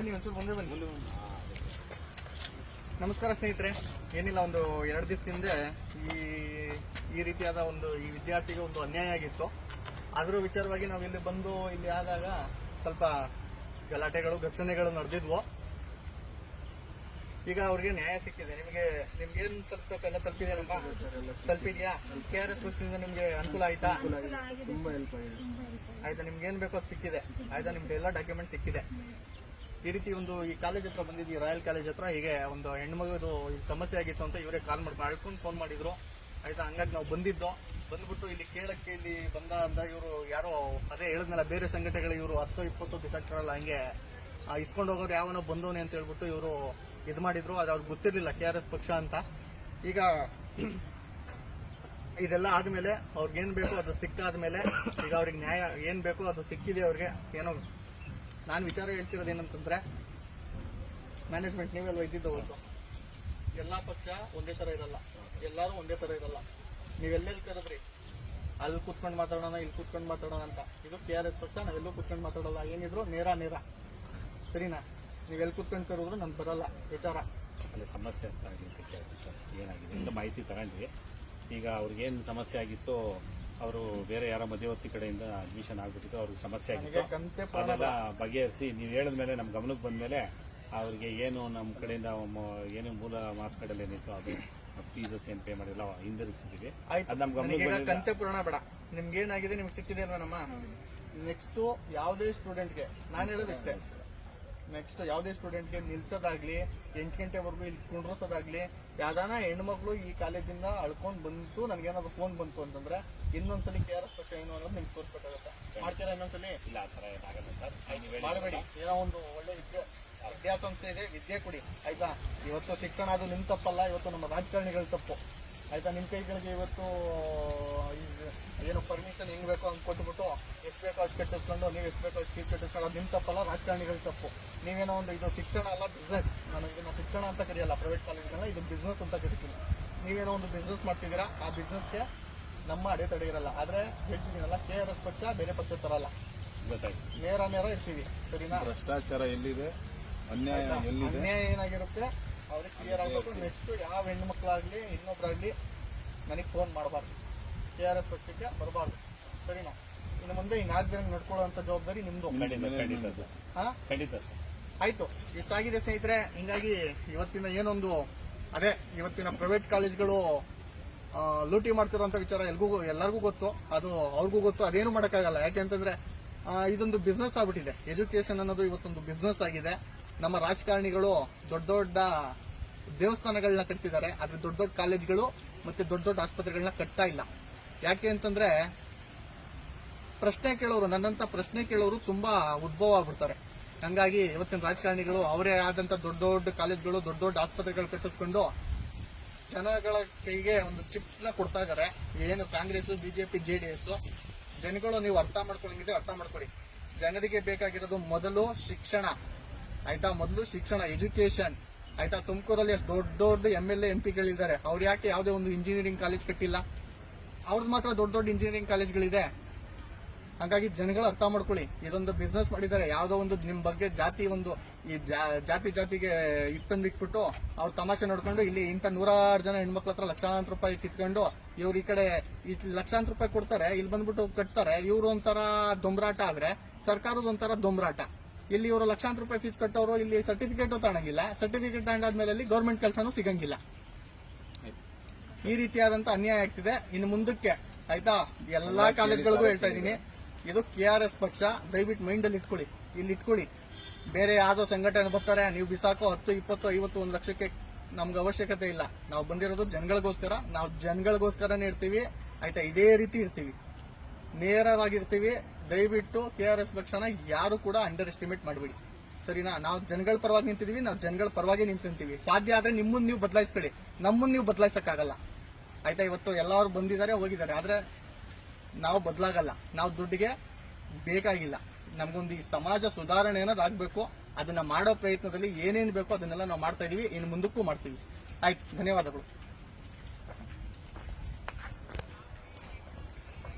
ಬನ್ನಿ ಒಂಚೂರು ಮುಂದೆ ಬನ್ನಿ. ನಮಸ್ಕಾರ ಸ್ನೇಹಿತರೆ. ಏನಿಲ್ಲ ಒಂದು ಎರಡು ದಿವಸ ಹಿಂದೆ ಈ ಈ ರೀತಿಯಾದ ಒಂದು ಈ ವಿದ್ಯಾರ್ಥಿಗೆ ಒಂದು ಅನ್ಯಾಯ ಆಗಿತ್ತು. ಅದರ ವಿಚಾರವಾಗಿ ನಾವು ಇಲ್ಲಿ ಬಂದು ಇಲ್ಲಿ ಆದಾಗ ಸ್ವಲ್ಪ ಗಲಾಟೆಗಳು ಘರ್ಷಣೆಗಳು ನಡೆದಿದ್ವು. ಈಗ ಅವ್ರಿಗೆ ನ್ಯಾಯ ಸಿಕ್ಕಿದೆ. ನಿಮಗೆ ನಿಮ್ಗೆ ಏನ್ ತಲುಪಬೇಕೆಲ್ಲ ತಲುಪಿದೆ ತಲುಪಿದ್ಯಾ? ಕೆ ಆರ್ ಎಸ್ ಬಸ್ಸಿಂದ ನಿಮ್ಗೆ ಅನುಕೂಲ ಆಯ್ತಾ? ಆಯ್ತಾ ನಿಮ್ಗೆ ಏನ್ ಬೇಕೋ ಅದು ಸಿಕ್ಕಿದೆ. ಆಯ್ತಾ ನಿಮ್ಗೆ ಎಲ್ಲ ಡಾಕ್ಯುಮೆಂಟ್ ಸಿಕ್ಕಿದೆ. ಈ ರೀತಿ ಒಂದು ಈ ಕಾಲೇಜ್ ಹತ್ರ ಬಂದಿದ್ವಿ ರಾಯಲ್ ಕಾಲೇಜ್ ಹತ್ರ, ಹೀಗೆ ಒಂದು ಹೆಣ್ಮಗದು ಸಮಸ್ಯೆ ಆಗಿತ್ತು ಅಂತ ಇವರೇ ಕಾಲ್ ಮಾಡಿ ಮಾಡ್ಕೊಂಡು ಫೋನ್ ಮಾಡಿದ್ರು. ಆಯ್ತಾ, ಹಂಗಾಗಿ ನಾವು ಬಂದಿದ್ದು. ಬಂದ್ಬಿಟ್ಟು ಇಲ್ಲಿ ಕೇಳಕ್ಕೆ ಇಲ್ಲಿ ಬಂದ ಅಂತ ಇವರು ಯಾರೋ ಅದೇ ಹೇಳಿದ್ನಲ್ಲ, ಬೇರೆ ಸಂಘಟನೆಗಳು ಇವರು ಹತ್ತು, ಇಪ್ಪತ್ತು ಬಿಸಾಕ್ತಾರಲ್ಲ ಹಂಗೆ ಇಸ್ಕೊಂಡು ಹೋಗೋರು ಯಾವನೋ ಬಂದವನೆ ಅಂತ ಹೇಳ್ಬಿಟ್ಟು ಇವರು ಇದು ಮಾಡಿದ್ರು. ಅದು ಅವ್ರಿಗೆ ಗೊತ್ತಿರಲಿಲ್ಲ, ಕೆ ಆರ್ ಎಸ್ ಪಕ್ಷ ಅಂತ. ಈಗ ಇದೆಲ್ಲ ಆದಮೇಲೆ ಅವ್ರಿಗೆ ಏನ್ ಬೇಕೋ ಅದು ಸಿಕ್ಕಾದ್ಮೇಲೆ ಈಗ ಅವ್ರಿಗೆ ನ್ಯಾಯ, ಏನು ಬೇಕೋ ಅದು ಸಿಕ್ಕಿದೆ ಅವ್ರಿಗೆ. ಏನೋ ನಾನು ವಿಚಾರ ಹೇಳ್ತಿರೋದು ಏನಂತಂದ್ರೆ ಮ್ಯಾನೇಜ್ಮೆಂಟ್ ನೀವೆಲ್ಲ ಇದ್ದಿದ್ದು ಹೊರತು? ಎಲ್ಲ ಪಕ್ಷ ಒಂದೇ ತರ ಇರಲ್ಲ. ಎಲ್ಲಾರು ಒಂದೇ ತರ ಇರಲ್ಲ. ನೀವೆಲ್ಲೆಲ್ಲಿ ಕರೆದ್ರಿ? ಅಲ್ಲಿ ಕುತ್ಕೊಂಡು ಮಾತಾಡೋಣ, ಇಲ್ಲಿ ಕುತ್ಕೊಂಡು ಮಾತಾಡೋಣ ಅಂತ. ಇದು ಕೆ ಆರ್ ಎಸ್ ಪಕ್ಷ ನಾವೆಲ್ಲೂ ಕುತ್ಕೊಂಡು ಮಾತಾಡಲ್ಲ. ಏನಿದ್ರು ನೇರ ನೇರ. ಸರಿನಾ? ನೀವೆಲ್ಲಿ ಕುತ್ಕೊಂಡು ಕರೆದ್ರು ನಮ್ಗೆ ಬರಲ್ಲ. ವಿಚಾರ. ಅಲ್ಲಿ ಸಮಸ್ಯೆ ಅಂತ ಏನಾಗಿದೆ? ಎಲ್ಲ ಮಾಹಿತಿ ತಗೊಂಡ್ವಿ. ಈಗ ಅವ್ರಿಗೇನು ಸಮಸ್ಯೆ ಆಗಿತ್ತು ಅವರು ಬೇರೆ ಯಾರ ಮಧ್ಯವರ್ತಿ ಕಡೆಯಿಂದ ಅಡ್ಮಿಷನ್ ಆಗ್ಬಿಟ್ಟಿತ್ತು ಅವ್ರಿಗೆ ಸಮಸ್ಯೆ ಆಗಿತ್ತು. ಅದೆಲ್ಲ ಬಗೆಹರಿಸಿ ನೀವು ಹೇಳಿದ ಮೇಲೆ ನಮ್ಮ ಗಮನಕ್ಕೆ ಬಂದ ಮೇಲೆ ಅವ್ರಿಗೆ ಏನು ನಮ್ಮ ಕಡೆಯಿಂದ ಏನು ಮೂಲ ಮಾಸ್ ಕಡೆಯಲ್ಲಿ ಏನಿತ್ತು ಅದು ಫೀಸಸ್ ಏನು ಪೇ ಮಾಡಿಲ್ಲ ಹಿಂದಿರುಗಿಸಿದೀವಿ ಅದು ನಮ್ಮ ಗಮನಕ್ಕೆ ಕಂತೆ ಪೂರ್ಣ ಬೇಡ. ನಿಮ್ಗೆ ಏನಾಗಿದೆ ನಿಮ್ಗೆ ಸಿಕ್ಕಿದೆ ನಮ್ಮ? ನೆಕ್ಸ್ಟ್ ಯಾವುದೇ ಸ್ಟೂಡೆಂಟ್ಗೆ ನಾನು ಹೇಳೋದಿಷ್ಟೇ. ನೆಕ್ಸ್ಟ್ ಯಾವುದೇ ಸ್ಟೂಡೆಂಟ್ಗೆ ನಿಲ್ಸೋದಾಗ್ಲಿ ಎಂಟು ಗಂಟೆವರೆಗೂ ಇಲ್ಲಿ ಕುಂಡ್ರಸೋದಾಗ್ಲಿ ಯಾವ್ದಾನ ಹೆಣ್ಮಕ್ಳು ಈ ಕಾಲೇಜಿಂದ ಅಳ್ಕೊಂಡು ಬಂತು ನನಗೇನಾದ್ರು ಫೋನ್ ಬಂತು ಅಂತಂದ್ರೆ ಇನ್ನೊಂದ್ಸಲಿ ಕೆ ಆರ್ ಎಸ್ ಪಕ್ಷ ಏನು ಅನ್ನೋದು ನಿಮ್ಗೆ ತೋರಿಸ್ಬೇಕಾಗುತ್ತೆ ಮಾಡ್ತೀರಾ ಇನ್ನೊಂದ್ಸಲಿ? ಇಲ್ಲ ಆ ಥರ ಏನಾಗಲ್ಲ ಸರ್. ನೀವು ಮಾಡಬೇಡಿ. ಏನೋ ಒಂದು ಒಳ್ಳೆ ವಿದ್ಯೆ ವಿದ್ಯಾಸಂಸ್ಥೆ ಇದೆ ವಿದ್ಯೆ ಕೊಡಿ ಆಯ್ತಾ? ಇವತ್ತು ಶಿಕ್ಷಣ ಅದು ನಿಮ್ಮ ತಪ್ಪಲ್ಲ ಇವತ್ತು ನಮ್ಮ ರಾಜಕಾರಣಿಗಳ ತಪ್ಪು. ಆಯ್ತಾ ನಿಮ್ ಕೈಗಳಿಗೆ ಇವತ್ತು ಏನು ಪರ್ಮಿಷನ್ ಹೆಂಗ್ ಬೇಕೋ ಅಂತ ಕೊಟ್ಬಿಟ್ಟು ಎಷ್ಟು ಬೇಕೋ ಅಷ್ಟು ಕಟ್ಟಿಸ್ಕೊಂಡು ನೀವು ಎಷ್ಟು ಬೇಕೋ ಅಷ್ಟು ಫೀಸ್ ಕಟ್ಟಿಸ್ಕೊಂಡು ಅದು ನಿಮ್ ತಪ್ಪಲ್ಲ ರಾಜಕಾರಣಿಗಳ ತಪ್ಪು. ನೀವೇನೋ ಒಂದು ಇದು ಶಿಕ್ಷಣ ಅಲ್ಲ ಬಿಸ್ನೆಸ್ ನಾನು ಇದನ್ನ ಶಿಕ್ಷಣ ಅಂತ ಕರೆಯಲ್ಲ ಪ್ರೈವೇಟ್ ಕಾಲೇಜ್ನ ಇದು ಬಿಸ್ನೆಸ್ ಅಂತ ಕರಿತೀನಿ. ನೀವೇನೋ ಒಂದು ಬಿಸ್ನೆಸ್ ಮಾಡ್ತಿದ್ದೀರಾ ಆ ಬಿಸ್ನೆಸ್ಗೆ ನಮ್ಮ ಅಡೆ ತಡೆ ಇರಲ್ಲ. ಆದ್ರೆ ಹೇಳ್ತಿದ್ದೀನಲ್ಲ ಕೆ ಆರ್ ಎಸ್ ಪಕ್ಷ ಬೇರೆ ಪಕ್ಷ ತರಲ್ಲ ನೇರ ನೇರ ಇರ್ತೀವಿ. ಸರಿನಾ? ಭ್ರಷ್ಟಾಚಾರ ಎಲ್ಲಿದೆ? ಅನ್ಯಾಯ ಅನ್ಯಾಯ ಏನಾಗಿರುತ್ತೆ? ಅವ್ರಿಗೆ ಕ್ಲಿಯರ್ ಆಗಬೇಕು. ನೆಕ್ಸ್ಟ್ ಯಾವ ಹೆಣ್ಮಕ್ಳಾಗಲಿ ಇನ್ನೊಬ್ರಾಗಲಿ ನನಗೆ ಫೋನ್ ಮಾಡಬಾರ್ದು. ಕೆ ಆರ್ ಎಸ್ ಪಕ್ಷಕ್ಕೆ ಬರಬಾರ್ದು. ಸರಿನಾ? ಇನ್ನು ಮುಂದೆ ಈ ನಾಲ್ಕು ಜನ ನಡ್ಕೊಳ್ಳುವಂತ ಜವಾಬ್ದಾರಿ ನಿಮ್ದು. ಖಂಡಿತ ಸರ್. ಹಾ? ಖಂಡಿತ ಸರ್. ಆಯ್ತು. ಇಷ್ಟಾಗಿದೆ ಸ್ನೇಹಿತರೆ ಹಿಂಗಾಗಿ ಇವತ್ತಿನ ಏನೊಂದು ಅದೇ ಇವತ್ತಿನ ಪ್ರೈವೇಟ್ ಕಾಲೇಜ್ಗಳು ಲೂಟಿ ಮಾಡ್ತಿರೋಂಥ ವಿಚಾರ ಎಲ್ಗೂ ಎಲ್ಲರಿಗೂ ಗೊತ್ತು. ಅದು ಅವ್ರಿಗೂ ಗೊತ್ತು ಅದೇನು ಮಾಡೋಕ್ಕಾಗಲ್ಲ. ಯಾಕೆಂತಂದ್ರೆ ಇದೊಂದು ಬಿಸ್ನೆಸ್ ಆಗ್ಬಿಟ್ಟಿದೆ. ಎಜುಕೇಶನ್ ಅನ್ನೋದು ಇವತ್ತೊಂದು ಬಿಸ್ನೆಸ್ ಆಗಿದೆ. ನಮ್ಮ ರಾಜಕಾರಣಿಗಳು ದೊಡ್ಡ ದೊಡ್ಡ ದೇವಸ್ಥಾನಗಳನ್ನ ಕಟ್ತಿದ್ದಾರೆ. ಆದ್ರೆ ದೊಡ್ಡ ದೊಡ್ಡ ಕಾಲೇಜ್ಗಳು ಮತ್ತೆ ದೊಡ್ಡ ದೊಡ್ಡ ಆಸ್ಪತ್ರೆಗಳನ್ನ ಕಟ್ತಾ ಇಲ್ಲ. ಯಾಕೆ ಅಂತಂದ್ರೆ ಪ್ರಶ್ನೆ ಕೇಳೋರು, ನನ್ನಂತ ಪ್ರಶ್ನೆ ಕೇಳೋರು ತುಂಬಾ ಉದ್ಭವ ಆಗ್ಬಿಡ್ತಾರೆ. ಹಂಗಾಗಿ ಇವತ್ತಿನ ರಾಜಕಾರಣಿಗಳು ಅವರೇ ಆದಂತ ದೊಡ್ಡ ದೊಡ್ಡ ಕಾಲೇಜ್ಗಳು, ದೊಡ್ಡ ದೊಡ್ಡ ಆಸ್ಪತ್ರೆಗಳು ಕಟ್ಟಿಸ್ಕೊಂಡು ಜನಗಳ ಕೈಗೆ ಒಂದು ಚಿಪ್ನ ಕೊಡ್ತಾ ಇದಾರೆ ಏನು ಕಾಂಗ್ರೆಸ್ ಬಿಜೆಪಿ ಜೆಡಿಎಸ್ ಜನಗಳು ನೀವು ಅರ್ಥ ಮಾಡ್ಕೊಳಂಗಿದ್ರೆ ಅರ್ಥ ಮಾಡ್ಕೊಳ್ಳಿ ಜನರಿಗೆ ಬೇಕಾಗಿರೋದು ಮೊದಲು ಶಿಕ್ಷಣ. ಆಯ್ತಾ, ಮೊದಲು ಶಿಕ್ಷಣ ಎಜುಕೇಶನ್ ಆಯ್ತಾ, ತುಮಕೂರಲ್ಲಿ ಅಷ್ಟು ದೊಡ್ಡ ದೊಡ್ಡ ಎಂ ಎಲ್ ಎಂ ಪಿಗಳಿದ್ದಾರೆ ಅವ್ರು ಯಾಕೆ ಯಾವುದೇ ಒಂದು ಇಂಜಿನಿಯರಿಂಗ್ ಕಾಲೇಜ್ ಕಟ್ಟಿಲ್ಲ? ಅವ್ರದ್ದು ಮಾತ್ರ ದೊಡ್ಡ ದೊಡ್ಡ ಇಂಜಿನಿಯರಿಂಗ್ ಕಾಲೇಜ್ಗಳಿದೆ ಹಾಗಾಗಿ ಜನಗಳು ಅರ್ಥ ಮಾಡ್ಕೊಳ್ಳಿ. ಇದೊಂದು ಬಿಸ್ನೆಸ್ ಮಾಡಿದ್ದಾರೆ. ಯಾವುದೋ ಒಂದು ನಿಮ್ಮ ಬಗ್ಗೆ ಜಾತಿ ಒಂದು ಈ ಜಾತಿ ಜಾತಿಗೆ ಇಟ್ಟೊಂದು ಇಟ್ಬಿಟ್ಟು ಅವ್ರು ತಮಾಷೆ ನೋಡ್ಕೊಂಡು ಇಲ್ಲಿ ಇಂಥ ನೂರಾರು ಜನ ಹೆಣ್ಮಕ್ಳ ಹತ್ರ ಲಕ್ಷಾಂತರ ರೂಪಾಯಿ ಕಿತ್ಕೊಂಡು ಇವ್ರು ಈ ಕಡೆ ಈ ಲಕ್ಷಾಂತರ ರೂಪಾಯಿ ಕೊಡ್ತಾರೆ ಇಲ್ಲಿ ಬಂದ್ಬಿಟ್ಟು ಕಟ್ತಾರೆ. ಇವ್ರು ಒಂಥರ ದೊಂಬರಾಟ ಆದ್ರೆ ಸರ್ಕಾರದ ಒಂಥರ ದೊಂಬರಾಟ ಇಲ್ಲಿ ಇವರು ಲಕ್ಷಾಂತರ ರೂಪಾಯಿ ಫೀಸ್ ಕಟ್ಟೋರು ಇಲ್ಲಿ ಸರ್ಟಿಫಿಕೇಟ್ ತಗೊಳಂಗಿಲ್ಲ ಸರ್ಟಿಫಿಕೇಟ್ ತಗೊಂಡಾದ್ಮೇಲೆ ಅಲ್ಲಿ ಗೌರ್ಮೆಂಟ್ ಕೆಲಸನೂ ಸಿಗಂಗಿಲ್ಲ. ಈ ರೀತಿಯಾದಂತ ಅನ್ಯಾಯ ಆಗ್ತಿದೆ. ಇನ್ನು ಮುಂದಕ್ಕೆ ಆಯ್ತಾ? ಎಲ್ಲಾ ಕಾಲೇಜ್ಗಳಿಗೂ ಹೇಳ್ತಾ ಇದ್ದೀನಿ. ಇದು ಕೆ ಆರ್ ಎಸ್ ಪಕ್ಷ. ದಯವಿಟ್ಟು ಮೈಂಡ್ ಅಲ್ಲಿ ಇಟ್ಕೊಳ್ಳಿ. ಇಲ್ಲಿ ಇಟ್ಕೊಳ್ಳಿ. ಬೇರೆ ಯಾವ್ದೋ ಸಂಘಟನೆ ಬರ್ತಾರೆ ನೀವು ಬಿಸಾಕೋ ಹತ್ತು ಇಪ್ಪತ್ತು ಐವತ್ತು ಒಂದು ಲಕ್ಷಕ್ಕೆ ನಮ್ಗೆ ಅವಶ್ಯಕತೆ ಇಲ್ಲ. ನಾವು ಬಂದಿರೋದು ಜನಗಳಿಗೋಸ್ಕರ. ನಾವು ಜನಗಳಿಗೋಸ್ಕರನೇ ಇರ್ತೀವಿ. ಆಯ್ತಾ? ಇದೇ ರೀತಿ ಇರ್ತೀವಿ. ನೇರವಾಗಿರ್ತೀವಿ. ದಯವಿಟ್ಟು ಕೆ ಆರ್ ಎಸ್ ಪಕ್ಷನ ಯಾರು ಕೂಡ ಅಂಡರ್ ಎಸ್ಟಿಮೇಟ್ ಮಾಡಬೇಡಿ. ಸರಿನಾ? ನಾವು ಜನಗಳ ಪರವಾಗಿ ನಿಂತಿದೀವಿ ನಾವು ಜನಗಳ ಪರವಾಗಿ ನಿಂತಿರ್ತೀವಿ. ಸಾಧ್ಯ ಆದ್ರೆ ನಿಮ್ಮನ್ನ ನೀವು ಬದಲಾಯಿಸ್ಕೊಳ್ಳಿ ನಮ್ಮನ್ನ ನೀವು ಬದಲಾಯಿಸಕ್ಕಾಗಲ್ಲ. ಆಯ್ತಾ? ಇವತ್ತು ಎಲ್ಲರೂ ಬಂದಿದ್ದಾರೆ, ಹೋಗಿದ್ದಾರೆ. ಆದ್ರೆ ನಾವು ಬದಲಾಗಲ್ಲ. ನಾವು ದುಡ್ಡಿಗೆ ಬೇಕಾಗಿಲ್ಲ. ನಮ್ಗೊಂದು ಈ ಸಮಾಜ ಸುಧಾರಣೆ ಅನ್ನೋದು ಆಗ್ಬೇಕು ಅದನ್ನ ಮಾಡೋ ಪ್ರಯತ್ನದಲ್ಲಿ ಏನೇನು ಬೇಕೋ ಅದನ್ನೆಲ್ಲ ನಾವು ಮಾಡ್ತಾ ಇದೀವಿ. ಇನ್ನು ಮುಂದಕ್ಕೂ ಮಾಡ್ತೀವಿ. ಆಯ್ತು. ಧನ್ಯವಾದಗಳು.